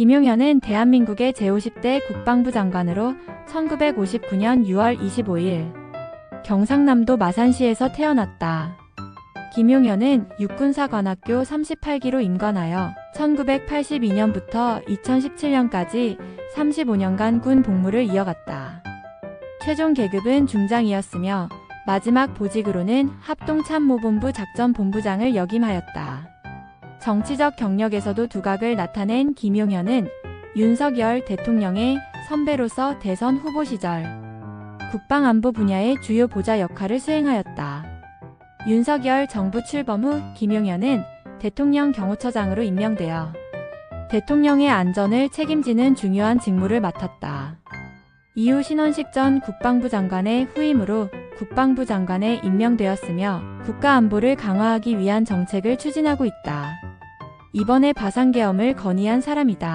김용현은 대한민국의 제50대 국방부 장관으로 1959년 6월 25일 경상남도 마산시에서 태어났다. 김용현은 육군사관학교 38기로 임관하여 1982년부터 2017년까지 35년간 군 복무를 이어갔다. 최종 계급은 중장이었으며 마지막 보직으로는 합동참모본부 작전본부장을 역임하였다. 정치적 경력에서도 두각을 나타낸 김용현은 윤석열 대통령의 선배로서 대선 후보 시절 국방안보 분야의 주요 보좌 역할을 수행하였다. 윤석열 정부 출범 후 김용현은 대통령 경호처장으로 임명되어 대통령의 안전을 책임지는 중요한 직무를 맡았다. 이후 신원식 전 국방부 장관의 후임으로 국방부 장관에 임명되었으며 국가안보를 강화하기 위한 정책을 추진하고 있다. 이번에 바상계엄을 건의한 사람이다.